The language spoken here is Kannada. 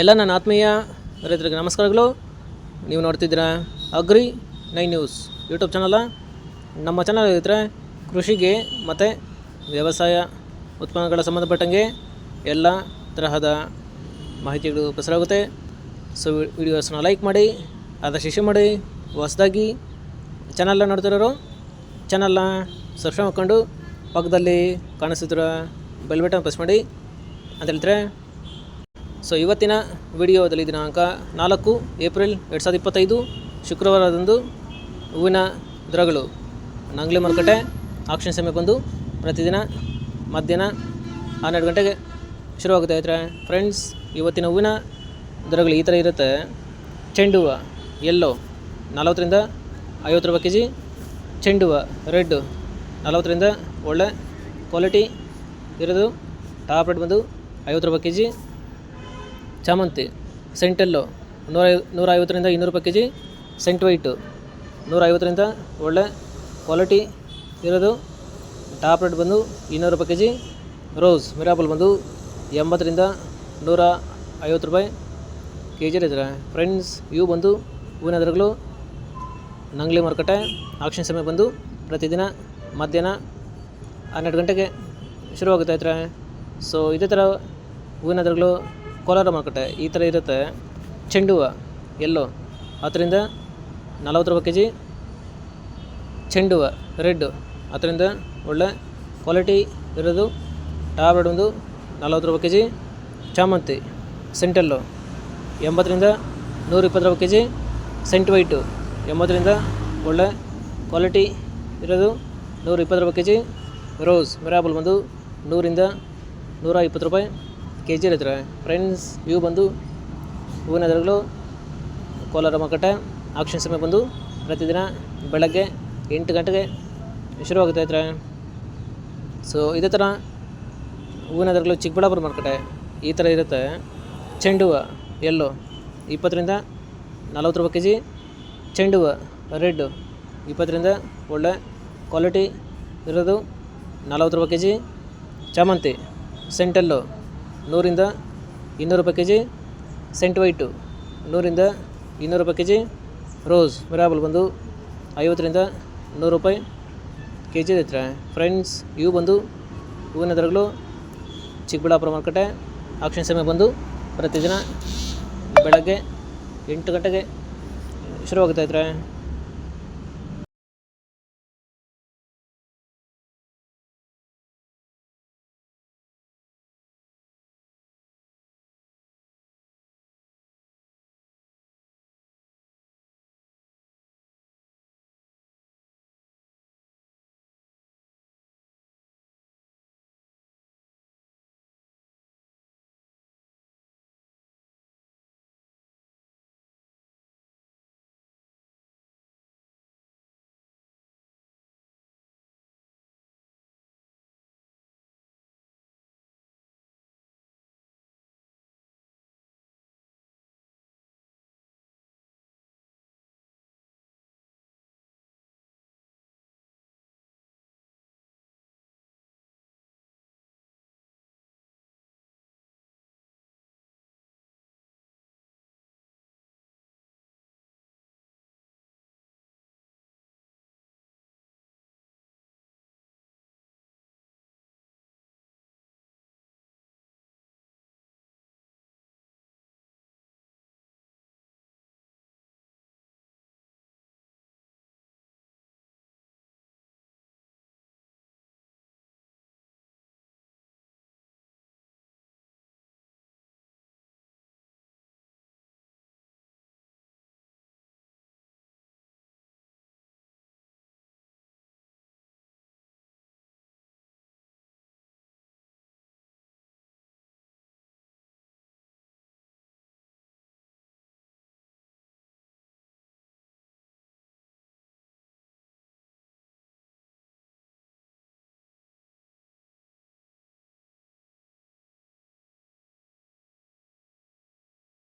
ಎಲ್ಲ ನನ್ನ ಆತ್ಮೀಯ ರೈತರಿಗೆ ನಮಸ್ಕಾರಗಳು. ನೀವು ನೋಡ್ತಿದ್ದೀರಾ agri nine news YouTube channel. ನಮ್ಮ ಚಾನಲ್ ಇದ್ದರೆ ಕೃಷಿಗೆ ಮತ್ತು ವ್ಯವಸಾಯ ಉತ್ಪನ್ನಗಳ ಸಂಬಂಧಪಟ್ಟಂಗೆ ಎಲ್ಲ ತರಹದ ಮಾಹಿತಿಗಳು ಪ್ರಸಾರವಾಗುತ್ತೆ ಸೊ ವಿಡಿಯೋಸ್ನ ಲೈಕ್ ಮಾಡಿ ಆದಷ್ಟು ಶೇರ್ ಮಾಡಿ, ಹೊಸದಾಗಿ ಚಾನಲ್ನ ನೋಡ್ತಿರೋರು ಚಾನಲ್ನ ಸಬ್ಸ್ಕ್ರೈಬ್ ಮಾಡ್ಕೊಂಡು ಪಕ್ಕದಲ್ಲಿ ಕಾಣಿಸ್ತಿರೋ ಬೆಲ್ ಬಟನ್ ಪ್ರೆಸ್ ಮಾಡಿ. ಅಂತ ಹೇಳ್ತಾರೆ ಸೊ ಇವತ್ತಿನ ವಿಡಿಯೋದಲ್ಲಿ ದಿನಾಂಕ ನಾಲ್ಕು ಏಪ್ರಿಲ್ ಎರಡು ಸಾವಿರದ ಇಪ್ಪತ್ತೈದು, ಶುಕ್ರವಾರದಂದು ಹೂವಿನ ದರಗಳು ನಂಗ್ಲಿ ಮಾರುಕಟ್ಟೆ ಆಕ್ಷನ್ ಸಮಯ ಬಂದು ಪ್ರತಿದಿನ ಮಧ್ಯಾಹ್ನ ಹನ್ನೆರಡು ಗಂಟೆಗೆ ಶುರುವಾಗುತ್ತೆ. ಆದರೆ ಫ್ರೆಂಡ್ಸ್ ಇವತ್ತಿನ ಹೂವಿನ ದರಗಳು ಈ ಥರ ಇರುತ್ತೆ. ಚೆಂಡು ಹೂವು ಎಲ್ಲೋ ನಲವತ್ತರಿಂದ ಐವತ್ತು ರೂಪಾಯಿ ಕೆ ಜಿ ಚೆಂಡು ಹೂವು ರೆಡ್ಡು ನಲವತ್ತರಿಂದ ಒಳ್ಳೆ ಕ್ವಾಲಿಟಿ ಇರೋದು. ಟಾಪ್ ರೇಟ್ ಬಂದು ಐವತ್ತು ರೂಪಾಯಿ ಕೆ ಜಿ ಚಾಮಂತಿ ಸೆಂಟೆಲ್ಲು ನೂರ ನೂರ ಐವತ್ತರಿಂದ ಇನ್ನೂರು ರೂಪಾಯಿ ಕೆ ಜಿ ಸೆಂಟ್ ವೈಟು. ನೂರ ಐವತ್ತರಿಂದ ಒಳ್ಳೆ ಕ್ವಾಲಿಟಿ ಇರೋದು ಟಾಪ್ ರೇಟ್ ಬಂದು ಇನ್ನೂರು ರೂಪಾಯಿ ಕೆ ಜಿ ರೋಸ್. ಮಿರಾಬಲ್ ಬಂದು ಎಂಬತ್ತರಿಂದ ನೂರ ಐವತ್ತು ರೂಪಾಯಿ ಕೆ ಜಿ ಇದ್ದಾರೆ ಫ್ರೆಂಡ್ಸ್, ಇವು ಬಂದು ಹೂವಿನ ದರಗಳು ನಂಗ್ಲಿ ಮಾರುಕಟ್ಟೆ, ಆಕ್ಷನ್ ಸಮಯ ಬಂದು ಪ್ರತಿದಿನ ಮಧ್ಯಾಹ್ನ ಹನ್ನೆರಡು ಗಂಟೆಗೆ ಶುರುವಾಗುತ್ತೆ. ಆಯ್ತಾರೆ, ಸೊ ಇದೇ ಥರ ಹೂವಿನ ದರಗಳು ಕೋಲಾರ ಮಾರುಕಟ್ಟೆ ಈ ಥರ ಇರುತ್ತೆ. ಚೆಂಡು ಹೂವು ಎಲ್ಲೋ ಹತ್ತರಿಂದ ನಲವತ್ತು ರೂಪಾಯಿ ಕೆ ಜಿ ಚೆಂಡು ಹೂವು ರೆಡ್ಡು ಅದರಿಂದ ಒಳ್ಳೆ ಕ್ವಾಲಿಟಿ ಇರೋದು. ಟಾಬ್ಲೆಟ್ ಒಂದು ನಲವತ್ತು ರೂಪಾಯಿ ಕೆ ಜಿ ಚಾಮಂತಿ ಸೆಂಟಲ್ಲು ಎಂಬತ್ತರಿಂದ ನೂರ ಇಪ್ಪತ್ತು ರೂಪಾಯಿ ಕೆ ಜಿ ಸೆಂಟ್ ವೈಟು ಎಂಬತ್ತರಿಂದ ಒಳ್ಳೆ ಕ್ವಾಲಿಟಿ ಇರೋದು. ನೂರ ಇಪ್ಪತ್ತು ರೂಪಾಯಿ ಕೆ ಜಿ ರೋಸ್ ಮಿರಾಬಲ್ ಬಂದು ನೂರಿಂದ ನೂರ ಇಪ್ಪತ್ತು ರೂಪಾಯಿ ಕೆ ಜಿ ಇರುತ್ತೆ ಫ್ರೆಂಡ್ಸ್ ಇವು ಬಂದು, ಹೂವಿನ ದರಗಳು ಕೋಲಾರ ಮಾರುಕಟ್ಟೆ ಆಕ್ಷನ್ ಸಮಯ ಬಂದು, ಪ್ರತಿದಿನ ಬೆಳಗ್ಗೆ ಎಂಟು ಗಂಟೆಗೆ ಶುರುವಾಗುತ್ತೆ ಹತ್ರ ಸೊ ಇದೇ ಥರ ಹೂವಿನ ದರಗಳು ಚಿಕ್ಕಬಳ್ಳಾಪುರ ಮಾರುಕಟ್ಟೆ, ಈ ಥರ ಇರುತ್ತೆ. ಚೆಂಡು ಹೂವು ಎಲ್ಲೋ ಇಪ್ಪತ್ತರಿಂದ ನಲವತ್ತು ರೂಪಾಯಿ ಕೆ ಜಿ ಚೆಂಡು ಹೂವು ರೆಡ್ಡು ಇಪ್ಪತ್ತರಿಂದ ಒಳ್ಳೆ ಕ್ವಾಲಿಟಿ ಇರೋದು ನಲವತ್ತು ರೂಪಾಯಿ ಕೆ ಜಿ ಚಾಮಂತಿ ಸೆಂಟೆಲ್ಲು ನೂರಿಂದ ಇನ್ನೂರು ರೂಪಾಯಿ ಕೆ ಜಿ ಸೆಂಟ್ ವೈಟು, ನೂರಿಂದ ಇನ್ನೂರು ರೂಪಾಯಿ ಕೆ ರೋಸ್. ಮಿರಾಬಲ್ ಬಂದು ಐವತ್ತರಿಂದ ನೂರು ರೂಪಾಯಿ ಕೆ ಜಿ ಇರುತ್ತೆ. ಫ್ರೆಂಡ್ಸ್, ಇವು ಬಂದು ಹೂವಿನ ದರಗಳು ಚಿಕ್ಕಬಳ್ಳಾಪುರ ಮಾರುಕಟ್ಟೆ ಆಕ್ಷನ್ ಸಮಯ ಬಂದು ಪ್ರತಿದಿನ ಬೆಳಗ್ಗೆ ಎಂಟು ಗಂಟೆಗೆ ಶುರುವಾಗುತ್ತೆ ಇದ್ರೆ.